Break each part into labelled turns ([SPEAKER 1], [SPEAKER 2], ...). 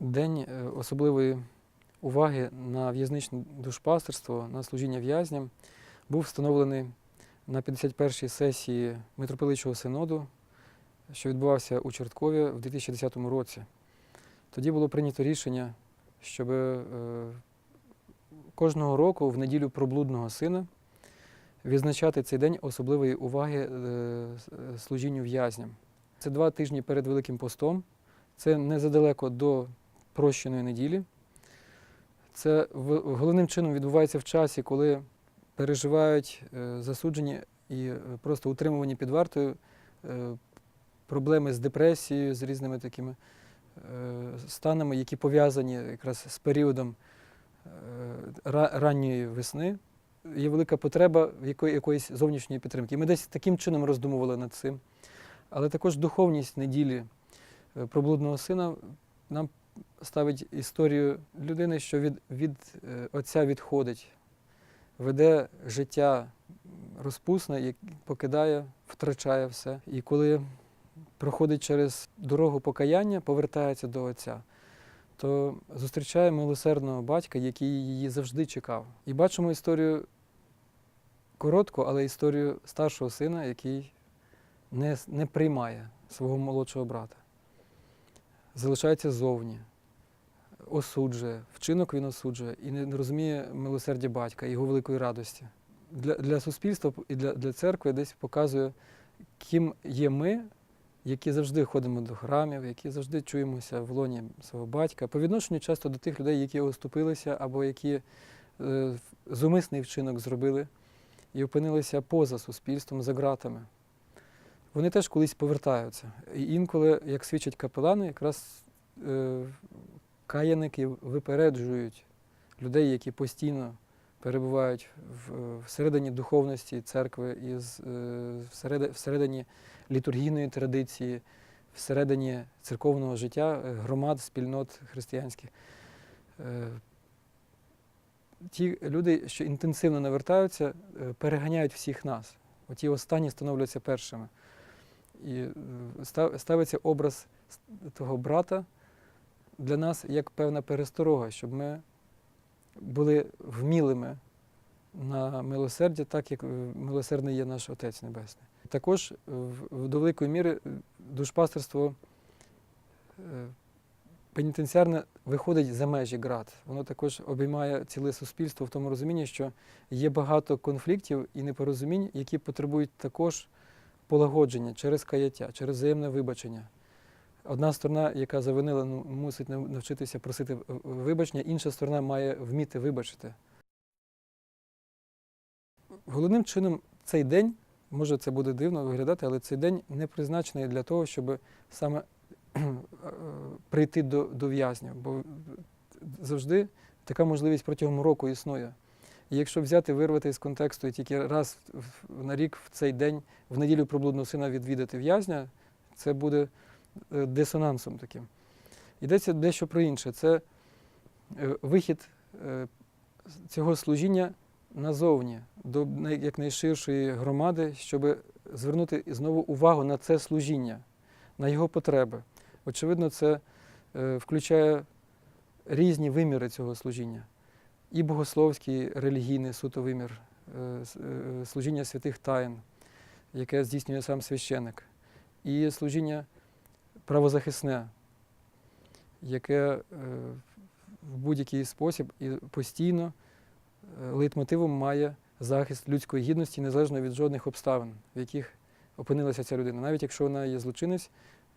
[SPEAKER 1] День е, особливої уваги на в'язничне душпастерство, на служіння в'язням був встановлений на 51-й сесії митрополичого синоду, що відбувався у Чорткові в 2010 році. Тоді було прийнято рішення, щоб е, кожного року в неділю проблудного сина відзначати цей день особливої уваги е, служінню в'язням. Це два тижні перед Великим постом. Це незадалеко до прощеної неділі. Це головним чином відбувається в часі, коли переживають е, засуджені і е, просто утримувані під вартою е, проблеми з депресією, з різними такими станами, які пов'язані якраз з періодом ранньої весни. Є велика потреба якоїсь зовнішньої підтримки. І ми десь таким чином роздумували над цим. Але також духовність неділі проблудного сина нам ставить історію людини, що від, від е, отця відходить, веде життя розпусне, як- покидає, втрачає все. І коли проходить через дорогу покаяння, повертається до отця, то зустрічає милосердного батька, який її завжди чекав. І бачимо історію коротку, але історію старшого сина, який не, не приймає свого молодшого брата, залишається зовні, осуджує, вчинок він осуджує і не розуміє милосердя батька, його великої радості. Для, для суспільства і для, для церкви десь показує, ким є ми, які завжди ходимо до храмів, які завжди чуємося в лоні свого батька, по відношенню часто до тих людей, які оступилися або які е, зумисний вчинок зробили і опинилися поза суспільством, за ґратами. Вони теж колись повертаються. І інколи, як свідчать капелани, якраз е, каяники випереджують людей, які постійно перебувають всередині духовності церкви, і е, всередині літургійної традиції, всередині церковного життя е, громад, спільнот християнських. Е, Ті люди, що інтенсивно навертаються, переганяють всіх нас. Оті останні становляться першими. І ставиться образ того брата для нас як певна пересторога, щоб ми були вмілими на милосердя, так як е, милосердний є наш Отець Небесний. Також в- до великої міри е, душпастерство е, пенітенціарне виходить за межі ГРАД. Воно також обіймає ціле суспільство в тому розумінні, що є багато конфліктів і непорозумінь, які потребують також полагодження через каяття, через взаємне вибачення. Одна сторона, яка завинила, ну, мусить навчитися просити в- вибачення, інша сторона має вміти вибачити. Головним чином цей день, може це буде дивно виглядати, але цей день не призначений для того, щоб саме е, прийти до, до в'язня. Бо завжди така можливість протягом року існує. І якщо взяти, вирвати з контексту і тільки раз на рік в цей день, в неділю проблудного сина відвідати в'язня, це буде е, дисонансом таким. Йдеться дещо про інше. Це е, вихід е, цього служіння назовні, до якнайширшої громади, щоб звернути знову увагу на це служіння, на його потреби. Очевидно, це е, включає різні виміри цього служіння. І богословський, релігійний суто вимір, е, е, служіння святих таїн, яке здійснює сам священик, і служіння правозахисне, яке е, в будь-який спосіб і постійно е, лейтмотивом має захист людської гідності незалежно від жодних обставин, в яких опинилася ця людина. Навіть якщо вона є злочинець,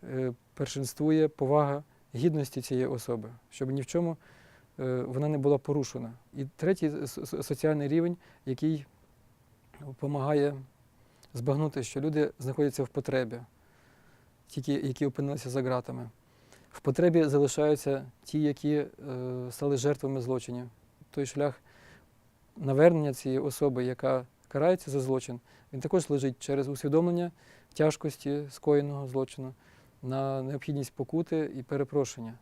[SPEAKER 1] е, першинствує повага гідності цієї особи, щоб ні в чому вона не була порушена. І третій соціальний рівень, який допомагає збагнути, що люди знаходяться в потребі, тільки які опинилися за ґратами. В потребі залишаються ті, які е, стали жертвами злочинів. Той шлях навернення цієї особи, яка карається за злочин, він також лежить через усвідомлення тяжкості скоєного злочину на необхідність покути і перепрошення.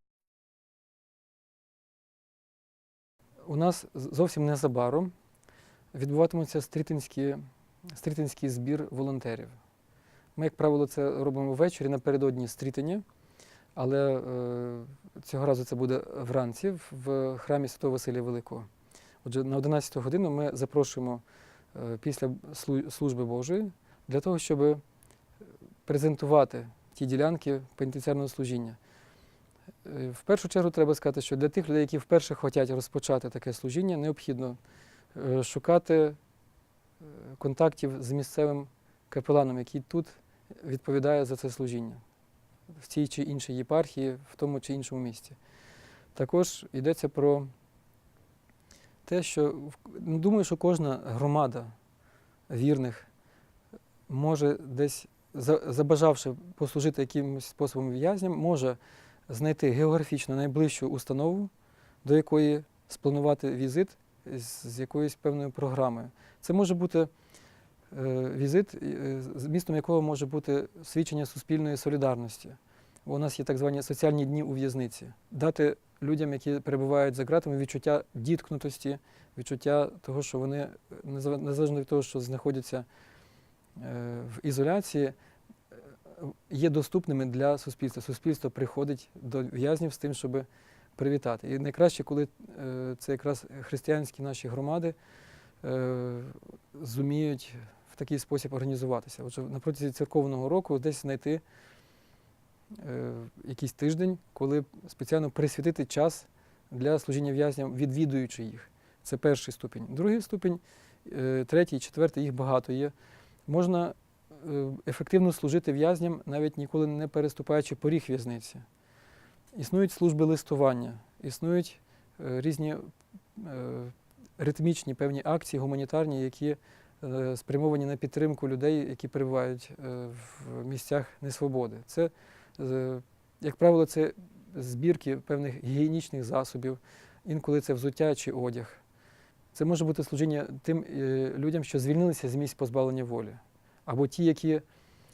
[SPEAKER 1] У нас зовсім незабаром відбуватиметься стрітинський, стрітинський збір волонтерів. Ми, як правило, це робимо ввечері напередодні стрітення. Але е, цього разу це буде вранці в храмі Святого Василія Великого. Отже, на 11 годину ми запрошуємо е, після служби Божої для того, щоб презентувати ті ділянки пенітенціарного служіння. Е, В першу чергу треба сказати, що для тих людей, які вперше хочуть розпочати таке служіння, необхідно е, шукати е, контактів з місцевим капеланом, який тут відповідає за це служіння в цій чи іншій єпархії, в тому чи іншому місті. Також йдеться про те, що ну, думаю, що кожна громада вірних може десь, забажавши послужити якимось способом в'язням, може знайти географічно найближчу установу, до якої спланувати візит з, якоюсь певною програмою. Це може бути візит, е, містом якого може бути свідчення суспільної солідарності. У нас є так звані соціальні дні у в'язниці. Дати людям, які перебувають за ґратами, відчуття діткнутості, відчуття того, що вони, е, неза- незалежно від того, що знаходяться е, в ізоляції, е, є доступними для суспільства. Суспільство приходить до в'язнів з тим, щоб привітати. І найкраще, коли е, це якраз християнські наші громади е, зуміють в такий спосіб організуватися. Отже, на протязі церковного року десь знайти е, якийсь тиждень, коли спеціально присвятити час для служіння в'язням, відвідуючи їх. Це перший ступінь. Другий ступінь, е, третій, четвертий, їх багато є. Можна е, ефективно служити в'язням, навіть ніколи не переступаючи поріг в'язниці. Існують служби листування, існують е, різні е, ритмічні певні акції гуманітарні, які спрямовані на підтримку людей, які перебувають е, в місцях несвободи. Це, е, як правило, це збірки певних гігієнічних засобів, інколи це взуття чи одяг. Це може бути служіння тим е, людям, що звільнилися з місць позбавлення волі, або ті, які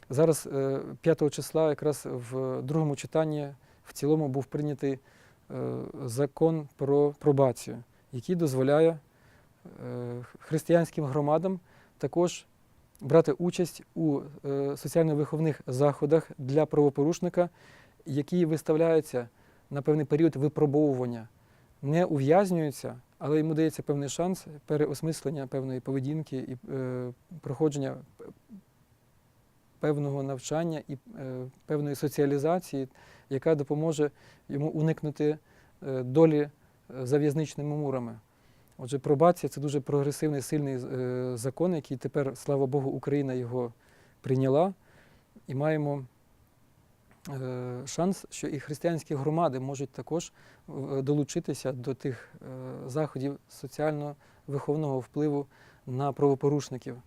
[SPEAKER 1] зараз е, 5 числа, якраз в другому читанні в цілому був прийнятий е, закон про пробацію, який дозволяє е, християнським громадам також брати участь у е, соціально-виховних заходах для правопорушника, які виставляються на певний період випробовування, не ув'язнюються, але йому дається певний шанс переосмислення певної поведінки і е, проходження певного навчання і е, певної соціалізації, яка допоможе йому уникнути долі е, за в'язничними мурами. Отже, пробація це дуже прогресивний, сильний е, закон, який тепер, слава Богу, Україна його прийняла. І маємо е, шанс, що і християнські громади можуть також е, долучитися до тих заходів соціально-виховного впливу на правопорушників.